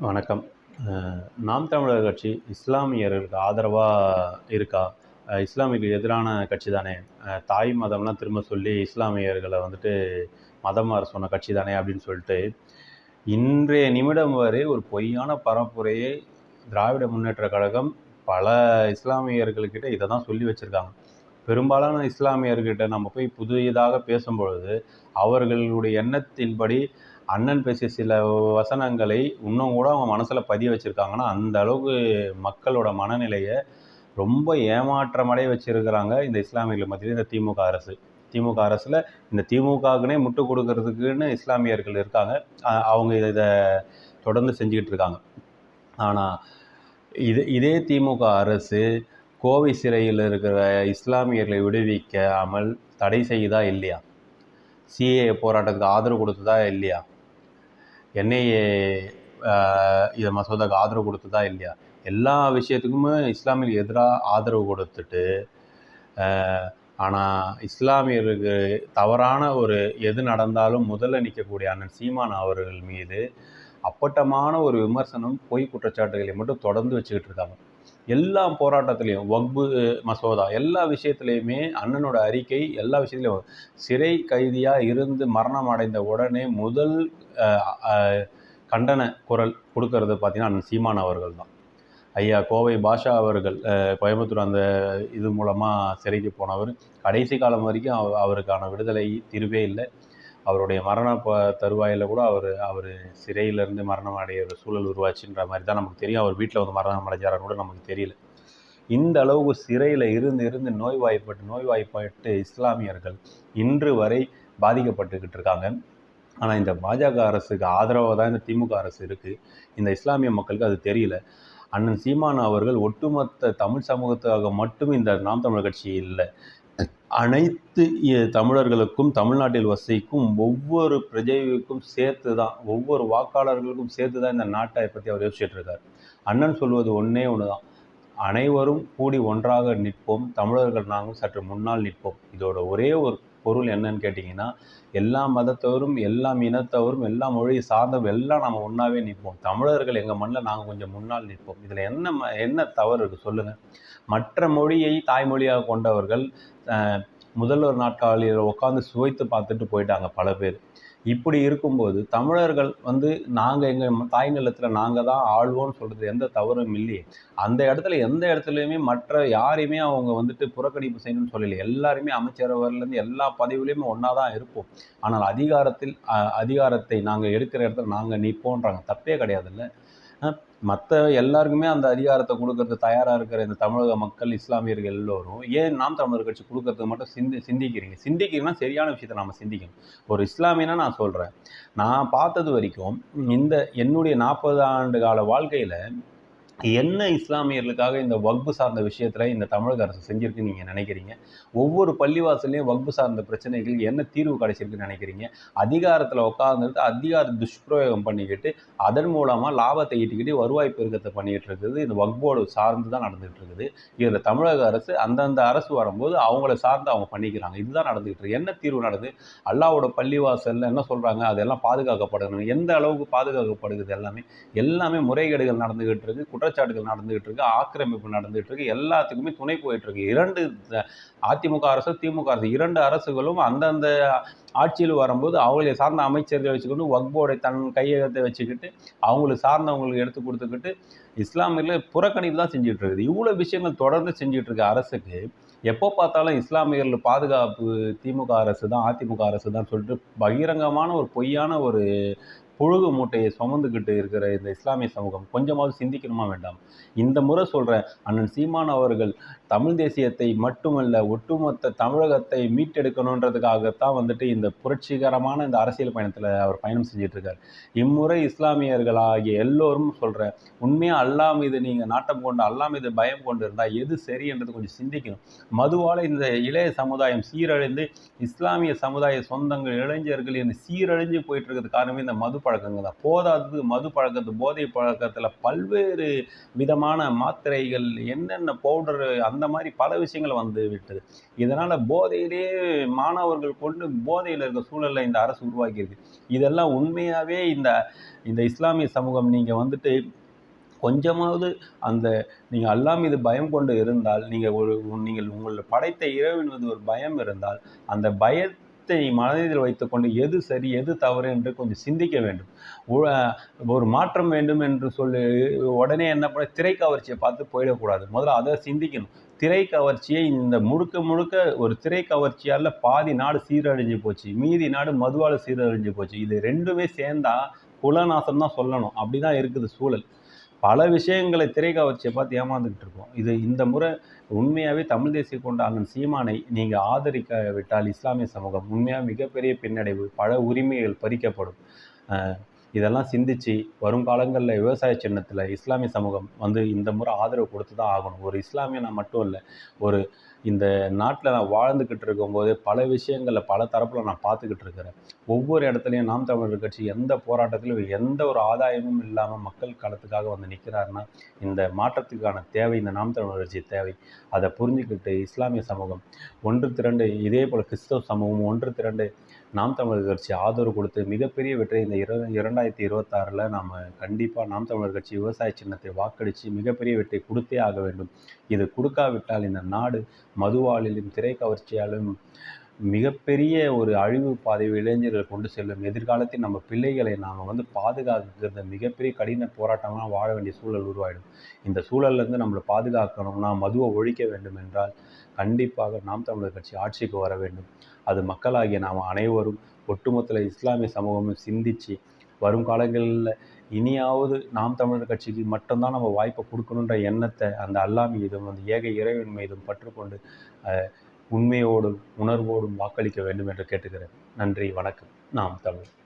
வணக்கம். நாம் தமிழர் கட்சி இஸ்லாமியர்களுக்கு ஆதரவாக இருக்கா? அஹ் இஸ்லாமியர்களுக்கு எதிரான கட்சி தானே. தாய் மதம்லாம் திரும்ப சொல்லி இஸ்லாமியர்களை வந்துட்டு மதம் மாற சொன்ன கட்சி தானே அப்படின்னு சொல்லிட்டு இன்றைய நிமிடம் வரை ஒரு பொய்யான பரப்புரையை திராவிட முன்னேற்ற கழகம் பல இஸ்லாமியர்கள்கிட்ட இதை தான் சொல்லி வச்சுருக்காங்க. பெரும்பாலான இஸ்லாமியர்கிட்ட நம்ம போய் புதியதாக பேசும்பொழுது அவர்களுடைய எண்ணத்தின்படி அண்ணன் பேசிய சில வசனங்களை இன்னும் கூட அவங்க மனசில் பதிய வச்சுருக்காங்கன்னா அந்த அளவுக்கு மக்களோட மனநிலையை ரொம்ப ஏமாற்றமடைய வச்சுருக்கிறாங்க இந்த இஸ்லாமியர்கள் மத்தியில் இந்த திமுக அரசு. திமுக அரசில் இந்த திமுகவுக்குனே முட்டு கொடுக்கறதுக்குன்னு இஸ்லாமியர்கள் இருக்காங்க. அவங்க இதை தொடர்ந்து செஞ்சுக்கிட்டு இருக்காங்க. ஆனால் இது இதே திமுக அரசு கோவை சிறையில் இருக்கிற இஸ்லாமியர்களை விடுவிக்காமல் தடை செய்யுதா இல்லையா? சிஏ போராட்டத்துக்கு ஆதரவு கொடுத்ததா இல்லையா? என்ஐஏ இதை மசோதாக்கு ஆதரவு கொடுத்ததா இல்லையா? எல்லா விஷயத்துக்குமே இஸ்லாமியர்களுக்கு எதிராக ஆதரவு கொடுத்துட்டு ஆனால் இஸ்லாமியருக்கு தவறான ஒரு எது நடந்தாலும் முதல்ல நிற்கக்கூடிய அண்ணன் சீமான் அவர்கள் மீது அப்பட்டமான ஒரு விமர்சனம் பொய் குற்றச்சாட்டுகளை மட்டும் தொடர்ந்து வச்சுக்கிட்டு இருக்காங்க. எல்லா போராட்டத்திலையும் வக்பு மசோதா எல்லா விஷயத்துலையுமே அண்ணனோட அறிக்கை எல்லா விஷயத்துலையும் சிறை கைதியாக இருந்து மரணம் அடைந்த உடனே முதல் கண்டன குரல் கொடுக்கறது பார்த்தீங்கன்னா அண்ணன் சீமான் அவர்கள் தான். ஐயா கோவை பாஷா அவர்கள் கோயம்புத்தூர் அந்த இது மூலமாக சிறைக்கு போனவர். கடைசி காலம் வரைக்கும் அவ- அவருக்கான விடுதலை தீர்வே இல்லை. அவருடைய மரண ப தருவாயில் கூட அவர் அவர் சிறையிலேருந்து மரணம் அடைய ஒரு சூழல் உருவாச்சுன்ற மாதிரி தான் நமக்கு தெரியும். அவர் வீட்டில் வந்து மரணம் அடைஞ்சாரான்னு கூட நமக்கு தெரியல. இந்த அளவுக்கு சிறையில் இருந்து இருந்து நோய்வாய்ப்பட்டு நோய்வாய்ப்பட்டு இஸ்லாமியர்கள் இன்று வரை பாதிக்கப்பட்டுக்கிட்டு இருக்காங்க. ஆனால் இந்த பாஜக அரசுக்கு ஆதரவாக தான் இந்த திமுக அரசு இருக்குது இந்த இஸ்லாமிய மக்களுக்கு அது தெரியல. அண்ணன் சீமான் அவர்கள் ஒட்டுமொத்த தமிழ் சமூகத்துக்காக மட்டும் இந்த நாம் தமிழர் கட்சி இல்லை. அனைத்து தமிழர்களுக்கும் தமிழ்நாட்டில் வசிக்கும் ஒவ்வொரு பிரஜைக்கும் சேர்த்து தான் ஒவ்வொரு வாக்காளர்களுக்கும் சேர்த்து தான் இந்த நாட்டை பற்றி அவர் யோசிச்சுட்டு இருக்கார். அண்ணன் சொல்வது ஒன்றே ஒன்று தான் அனைவரும் கூடி ஒன்றாக நிற்போம். தமிழர்கள் நாங்கள் சற்று முன்னால் நிற்போம். இதோட ஒரே ஒரு பொருள் என்னன்னு கேட்டிங்கன்னா எல்லா மதத்தவரும் எல்லா இனத்தவரும் எல்லா மொழியை சார்ந்தவரும் எல்லாம் நம்ம ஒன்றாவே நிற்போம். தமிழர்கள் எங்கள் மண்ணில் நாங்கள் கொஞ்சம் முன்னால் நிற்போம். இதில் என்ன ம- என்ன தவறு இருக்குது சொல்லுங்கள் மற்ற மொழியை தாய்மொழியாக கொண்டவர்கள் முதல்வர் நாட்காலியில் உட்காந்து சுவைத்து பார்த்துட்டு போயிட்டாங்க பல பேர். இப்படி இருக்கும்போது தமிழர்கள் வந்து நாங்கள் எங்கள் தாய் நிலத்தில் நாங்கள் தான் ஆள்வோம்னு சொல்கிறது எந்த தவறும் இல்லையே. அந்த இடத்துல எந்த இடத்துலையுமே மற்ற யாரையுமே அவங்க வந்துட்டு புறக்கணிப்பு செய்யணும்னு சொல்லலை. எல்லாருமே அமைச்சரவர்லேருந்து எல்லா பதவியிலையுமே ஒன்றா தான் இருப்போம். ஆனால் அதிகாரத்தில் அதிகாரத்தை நாங்கள் எடுக்கிற இடத்துல நாங்கள் நிற்போன்றாங்க தப்பே கிடையாதுல்ல. மற்ற எல்லாருக்குமே அந்த அதிகாரத்தை கொடுக்கறது தயாராக இருக்கிற இந்த தமிழக மக்கள் இஸ்லாமியர்கள் எல்லோரும் ஏன் நாம் தமிழர் கட்சி கொடுக்கறதுக்கு மட்டும் சிந்தி சிந்திக்கிறீங்க? சிந்திக்கிறீங்கன்னா சரியான விஷயத்தை நம்ம சிந்திக்கணும். ஒரு இஸ்லாமியனா நான் சொல்கிறேன் நான் பார்த்தது வரைக்கும் இந்த என்னுடைய நாற்பது ஆண்டு கால வாழ்க்கையில் என்ன இஸ்லாமியர்களுக்காக இந்த வக்பு சார்ந்த விஷயத்தில் இந்த தமிழக அரசு செஞ்சிருக்குன்னு நீங்கள் நினைக்கிறீங்க? ஒவ்வொரு பள்ளிவாசல்லையும் வக்பு சார்ந்த பிரச்சனைகள் என்ன தீர்வு கிடைச்சிருக்குன்னு நினைக்கிறீங்க? அதிகாரத்தில் உட்காந்துட்டு அதிகார துஷ்பிரயோகம் பண்ணிக்கிட்டு அதன் மூலமாக லாபத்தை ஈட்டிக்கிட்டு வருவாய் பெருக்கத்தை பண்ணிக்கிட்டு இருக்குது. இந்த வக்போர்டு சார்ந்து தான் நடந்துகிட்டு இருக்குது. இதில் தமிழக அரசு அந்தந்த அரசு வரும்போது அவங்கள சார்ந்து அவங்க பண்ணிக்கிறாங்க. இதுதான் நடந்துகிட்டு இருக்கு. என்ன தீர்வு நடக்குது? அல்லாவோட பள்ளிவாசலில் என்ன சொல்கிறாங்க அதெல்லாம் பாதுகாக்கப்படணும். எந்த அளவுக்கு பாதுகாக்கப்படுகிறது எல்லாமே? எல்லாமே முறைகேடுகள் நடந்துகிட்டு இருக்கு. குற்றச்சாட்டுகள் நடந்துகிட்டு இருக்கு ஆக்கிரமிப்பு நடந்துகிட்டு இருக்கு எல்லாத்துக்குமே துணை போயிட்டு இருக்கு. இரண்டு அதிமுக அரசு திமுக அரசு இரண்டு அரசுகளும் அந்தந்த ஆட்சியில் வரும்போது அவங்களை சார்ந்த அமைச்சர்களை வச்சுக்கொண்டு வக்போர்டை தன் கையகத்தை வச்சுக்கிட்டு அவங்களுக்கு சார்ந்தவங்களுக்கு எடுத்து கொடுத்துக்கிட்டு இஸ்லாமியர்கள் புறக்கணிப்பு தான் செஞ்சுட்டு இருக்குது. இவ்வளோ விஷயங்கள் தொடர்ந்து செஞ்சுட்டு இருக்கு அரசுக்கு. எப்போ பார்த்தாலும் இஸ்லாமியர்கள் பாதுகாப்பு திமுக அரசு தான் அதிமுக அரசு தான் சொல்லிட்டு பகிரங்கமான ஒரு பொய்யான ஒரு புழுகு மூட்டையை சுமந்துக்கிட்டு இருக்கிற இந்த இஸ்லாமிய சமூகம் கொஞ்சமாவது சிந்திக்கணுமா வேண்டாம்? இந்த முறை சொல்கிறேன் அண்ணன் சீமான் அவர்கள் தமிழ் தேசியத்தை மட்டுமல்ல ஒட்டுமொத்த தமிழகத்தை மீட்டெடுக்கணுன்றதுக்காகத்தான் வந்துட்டு இந்த புரட்சிகரமான இந்த அரசியல் பயணத்தில் அவர் பயணம் செஞ்சிட்ருக்கார். இம்முறை இஸ்லாமியர்கள் ஆகிய எல்லோரும் சொல்கிறேன் உண்மையாக அல்லா மீது நீங்கள் நாட்டம் கொண்டு அல்லா மீது பயம் கொண்டு இருந்தால் எது சரின்றது கொஞ்சம் சிந்திக்கணும். மதுவால் இந்த இளைய சமுதாயம் சீரழிந்து இஸ்லாமிய சமுதாய சொந்தங்கள் இளைஞர்கள் இந்த சீரழிஞ்சு போயிட்டு இருக்கிறது காரணமே இந்த மது பழக்கங்கள் தான். போதாதது மது பழக்கத்து போதை பழக்கத்தில் பல்வேறு விதமான மாத்திரைகள் என்னென்ன பவுடரு அந்த மாதிரி பல விஷயங்கள் வந்து விட்டது. இதனால் போதையிலே மாணவர்கள் கொண்டு போதையில் இருக்க சூழலை இந்த அரசு உருவாக்கியிருக்கு. இதெல்லாம் உண்மையாகவே இந்த இந்த இஸ்லாமிய சமூகம் நீங்கள் வந்துட்டு கொஞ்சமாவது அந்த நீங்கள் அல்லா மீது பயம் கொண்டு இருந்தால் நீங்கள் ஒரு நீங்கள் உங்களை படைத்த இறைவன் மீது ஒரு பயம் இருந்தால் அந்த பயத்தை மனதில் வைத்துக்கொண்டு எது சரி எது தவறு என்று கொஞ்சம் சிந்திக்க வேண்டும். ஒரு மாற்றம் வேண்டும் என்று சொல்லி உடனே என்ன பண்ண திரைக்கவர்ச்சியை பார்த்து போயிடக்கூடாது. முதல்ல அதை சிந்திக்கணும். திரைக்கவர்ச்சியை இந்த முழுக்க முழுக்க ஒரு திரைக்கவர்ச்சியால் பாதி நாடு சீரழிஞ்சு போச்சு. மீதி நாடு மதுவால் சீரழிஞ்சு போச்சு. இது ரெண்டுமே சேர்ந்தா குலநாசம் தான் சொல்லணும். அப்படி தான் இருக்குது சூழல். பல விஷயங்களை திரைக்கவர்ச்சியை பார்த்து ஏமாந்துக்கிட்டு இருக்கோம். இது இந்த முறை உண்மையாகவே தமிழ் தேசிய கொண்ட அண்ணன் சீமானை நீங்கள் ஆதரிக்க விட்டால் இஸ்லாமிய சமூகம் உண்மையாக மிகப்பெரிய பின்னடைவு பல உரிமைகள் பறிக்கப்படும். இதெல்லாம் சிந்திச்சு வரும் காலங்களில் விவசாய சின்னத்தில் இஸ்லாமிய சமூகம் வந்து இந்த முறை ஆதரவு கொடுத்து தான் ஆகணும். ஒரு இஸ்லாமியனா மட்டும் இல்லை ஒரு இந்த நாட்டில் நான் வாழ்ந்துக்கிட்டு இருக்கும்போது பல விஷயங்களில் பல தரப்பில் நான் பார்த்துக்கிட்டு இருக்கிறேன். ஒவ்வொரு இடத்துலையும் நாம் தமிழர் கட்சி எந்த போராட்டத்திலும் எந்த ஒரு ஆதாயமும் இல்லாமல் மக்கள் களத்துக்காக வந்து நிற்கிறாருன்னா இந்த மாற்றத்துக்கான தேவை இந்த நாம் தமிழர் கட்சி தேவை. அதை புரிஞ்சுக்கிட்டு இஸ்லாமிய சமூகம் ஒன்று திரண்டு இதே போல் கிறிஸ்தவ சமூகம் ஒன்று திரண்டு நாம் தமிழர் கட்சி ஆதரவு கொடுத்து மிகப்பெரிய வெற்றி இந்த இர இரண்டாயிரத்தி இருபத்தாறில் நாம் கண்டிப்பாக நாம் தமிழர் கட்சி விவசாய சின்னத்தை வாக்களித்து மிகப்பெரிய வெற்றி கொடுத்தே ஆக வேண்டும். இது கொடுக்காவிட்டால் இந்த நாடு மதுவாளிலும் திரைக்கவர்ச்சியாலும் மிகப்பெரிய ஒரு அழிவு பாதை இளைஞர்கள் கொண்டு செல்லும் எதிர்காலத்தில் நம்ம பிள்ளைகளை நாம் வந்து பாதுகாக்கிறது மிகப்பெரிய கடின போராட்டமாக வாழ வேண்டிய சூழல் உருவாயிடும். இந்த சூழல்லேருந்து நம்மளை பாதுகாக்கணும்னா மதுவை ஒழிக்க வேண்டும் என்றால் கண்டிப்பாக நாம் தமிழர் கட்சி ஆட்சிக்கு வர வேண்டும். அது மக்களாகிய நாம் அனைவரும் ஒட்டுமொத்த இஸ்லாமிய சமூகமும் சிந்திச்சு வரும் காலங்களில் இனியாவது நாம் தமிழர் கட்சிக்கு மட்டும்தான் நம்ம வாய்ப்பை கொடுக்கணுன்ற எண்ணத்தை அந்த அல்லா மீதும் அந்த ஏக இறைவன் மீதும் பற்றுக்கொண்டு உண்மையோடும் உணர்வோடும் வாக்களிக்க வேண்டும் என்று கேட்டுக்கிறேன். நன்றி வணக்கம். நாம் தமிழ்.